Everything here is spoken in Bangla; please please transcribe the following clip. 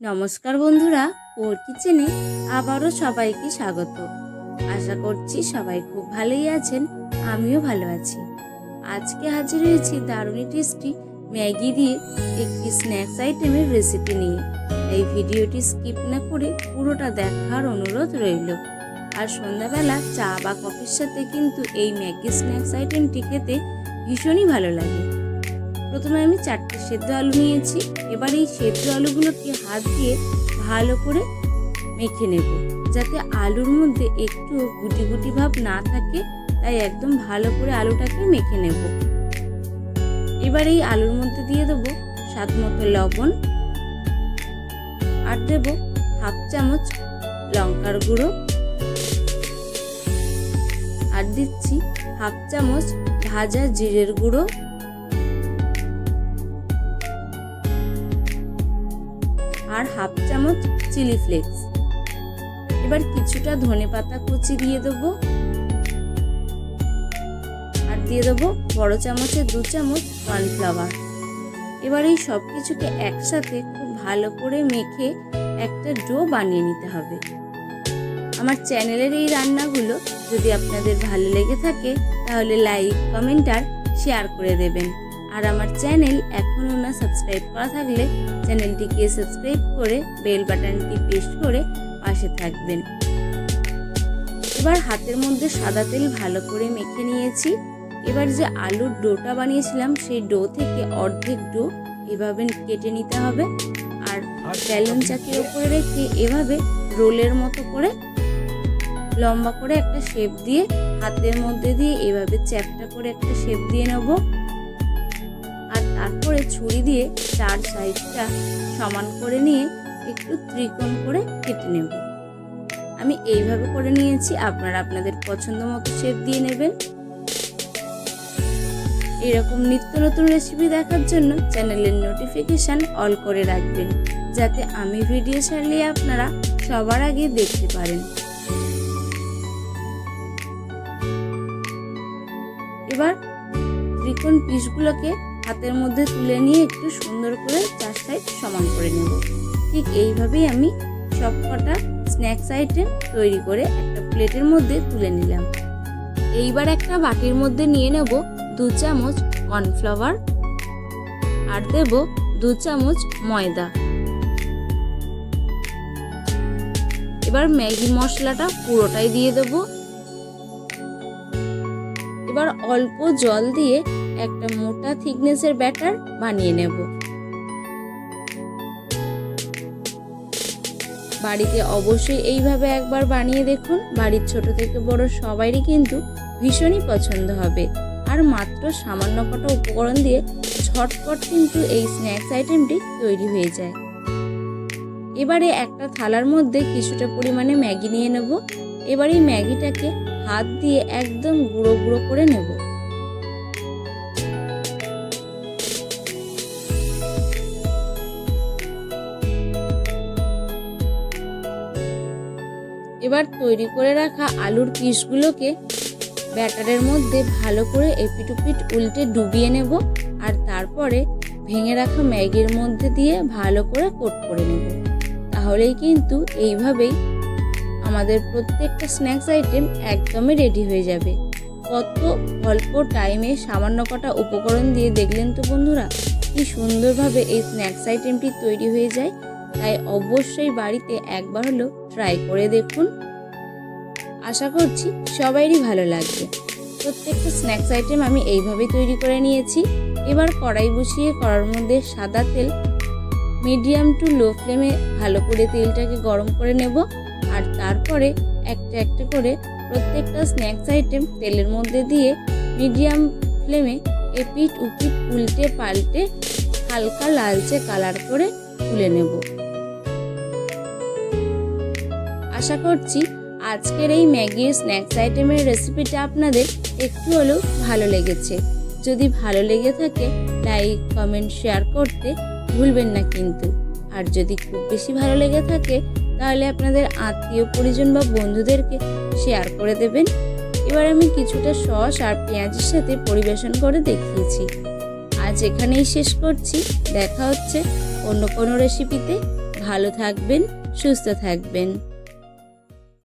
নমস্কার বন্ধুরা, ওর কিচেনে আবারও সবাইকে স্বাগত। আশা করছি সবাই খুব ভালোই আছেন, আমিও ভালো আছি। আজকে হাজির হয়েছি দারুণই টেস্টি ম্যাগি দিয়ে একটি স্ন্যাক্স আইটেমের রেসিপি নিয়ে। এই ভিডিওটি স্কিপ না করে পুরোটা দেখার অনুরোধ রইল। আর সন্ধ্যাবেলা চা বা কফির সাথে কিন্তু এই ম্যাগি স্ন্যাক্স আইটেমটি খেতে ভীষণই ভালো লাগে। প্রথমে আমি চারটে সেদ্ধ আলু নিয়েছি। এবার এই সেদ্ধ আলুগুলোকে হাত দিয়ে ভালো করে মেখে নেব। যাতে আলুর মধ্যে একটু গুটি গুটি ভাব না থাকে, তাই একদম ভালো করে আলুটাকে মেখে নেব। এবার এই আলুর মধ্যে দিয়ে দেবো স্বাদ মতো লবণ। আর দেব হাফ চামচ লঙ্কার গুঁড়ো। আর দিচ্ছি হাফ চামচ ভাজা জিরের গুঁড়ো। আর হাফ চামচ চিলি ফ্লেক্স। এবার কিছুটা ধনে পাতা কুচি দিয়ে দেবো। আর দিয়ে দেবো বড় চামচে দু চামচ কর্নফ্লাওয়ার। এবার এই সব কিছুকে একসাথে খুব ভালো করে মেখে একটা ডো বানিয়ে নিতে হবে। আমার চ্যানেলের এই রান্নাগুলো যদি আপনাদের ভালো লেগে থাকে, তাহলে লাইক, কমেন্ট আর শেয়ার করে দেবেন। আর আমার চ্যানেল এখনও না সাবস্ক্রাইব করা থাকলে চ্যানেলটিকে সাবস্ক্রাইব করে বেল বাটনটি প্রেস করে পাশে থাকবেন। এবার হাতের মধ্যে সাদা তেল ভালো করে মেখে নিয়েছি। এবার যে আলুর ডোটা বানিয়েছিলাম, সেই ডো থেকে অর্ধেক ডো এভাবে কেটে নিতে হবে। আর ব্যালুন চাকির ওপরে রেখে এভাবে রোলের মতো করে লম্বা করে একটা শেপ দিয়ে হাতের মধ্যে দিয়ে এভাবে চ্যাপটা করে একটা শেপ দিয়ে নেব। তারপরে ছুরি দিয়ে চার সাইডটা সমান করে নিয়ে একটু ত্রিকোণ করে কেটে নেব। আমি এইভাবে করে নিয়েছি, আপনারা আপনাদের পছন্দ মতো শেপ দিয়ে নেবেন। এরকম নিত্য নতুন রেসিপি দেখার জন্য চ্যানেলের নোটিফিকেশান অল করে রাখবেন, যাতে আমি ভিডিও ছাড়লে আপনারা সবার আগে দেখতে পারেন। এবার ত্রিকোণ পিসগুলোকে হাতের মধ্যে তুলে নিয়ে একটু সুন্দর করে চার সাইড সমান করে নেব। ঠিক এইভাবেই আমি সব কটা স্ন্যাক্স আইটেম তৈরি করে একটা প্লেটের মধ্যে তুলে নিলাম। এইবার একটা বাটির মধ্যে নিয়ে নেব দু চামচ কর্নফ্লাওয়ার আর দেব দু চামচ ময়দা। এবার ম্যাগি মশলাটা পুরোটাই দিয়ে দেব। এবার অল্প জল দিয়ে একটা মোটা থিকনেসের ব্যাটার বানিয়ে নেব। বাড়িতে অবশ্যই এইভাবে একবার বানিয়ে দেখুন। বাড়ির ছোট থেকে বড় সবারই কিন্তু ভীষণই পছন্দ হবে। আর মাত্র সামান্য কটা উপকরণ দিয়ে ঝটপট কিন্তু এই স্ন্যাক্স আইটেমটি তৈরি হয়ে যায়। এবারে একটা থালার মধ্যে কিছুটা পরিমাণে ম্যাগি নিয়ে নেব। এবার এই ম্যাগিটাকে হাত দিয়ে একদম গুঁড়ো গুঁড়ো করে নেব। এবার তৈরি করে রাখা আলুর পিসগুলোকে ব্যাটারের মধ্যে ভালো করে এপিটুপিট উল্টে ডুবিয়ে নেব আর তারপরে ভেঙে রাখা ম্যাগির মধ্যে দিয়ে ভালো করে কোট করে নেব। তাহলেই কিন্তু এইভাবেই আমাদের প্রত্যেকটা স্ন্যাক্স আইটেম একদমই রেডি হয়ে যাবে। কত অল্প টাইমে সামান্য কটা উপকরণ দিয়ে দেখলেন তো বন্ধুরা? কি সুন্দরভাবে এই স্ন্যাক্স আইটেমটি তৈরি হয়ে যায়। তাই অবশ্যই বাড়িতে একবার হলো ট্রাই করে দেখুন। আশা করছি সবাইরই ভালো লাগবে। প্রত্যেকটা স্ন্যাক্স আইটেম আমি এইভাবেই তৈরি করে নিয়েছি। এবার কড়াই বসিয়ে কড়ার মধ্যে সাদা তেল, মিডিয়াম টু লো ফ্লেমে ভালো করে তেলটাকে গরম করে নেব। আর তারপরে একটা একটা করে প্রত্যেকটা স্ন্যাক্স আইটেম তেলের মধ্যে দিয়ে মিডিয়াম ফ্লেমে এপিট উপিট উল্টে পাল্টে হালকা লালচে কালার করে তুলে নেব। আশা করছি আজকের এই ম্যাগির স্ন্যাক্স আইটেমের রেসিপিটা আপনাদের একটু হলেও ভালো লেগেছে। যদি ভালো লেগে থাকে, লাইক, কমেন্ট, শেয়ার করতে ভুলবেন না কিন্তু। আর যদি খুব বেশি ভালো লেগে থাকে, তাহলে আপনাদের আত্মীয়, পরিজন বা বন্ধুদেরকে শেয়ার করে দেবেন। এবার আমি কিছুটা সস আর পেঁয়াজের সাথে পরিবেশন করে দেখিয়েছি। আজ এখানেই শেষ করছি। দেখা হচ্ছে অন্য কোনো রেসিপিতে। ভালো থাকবেন, সুস্থ থাকবেন।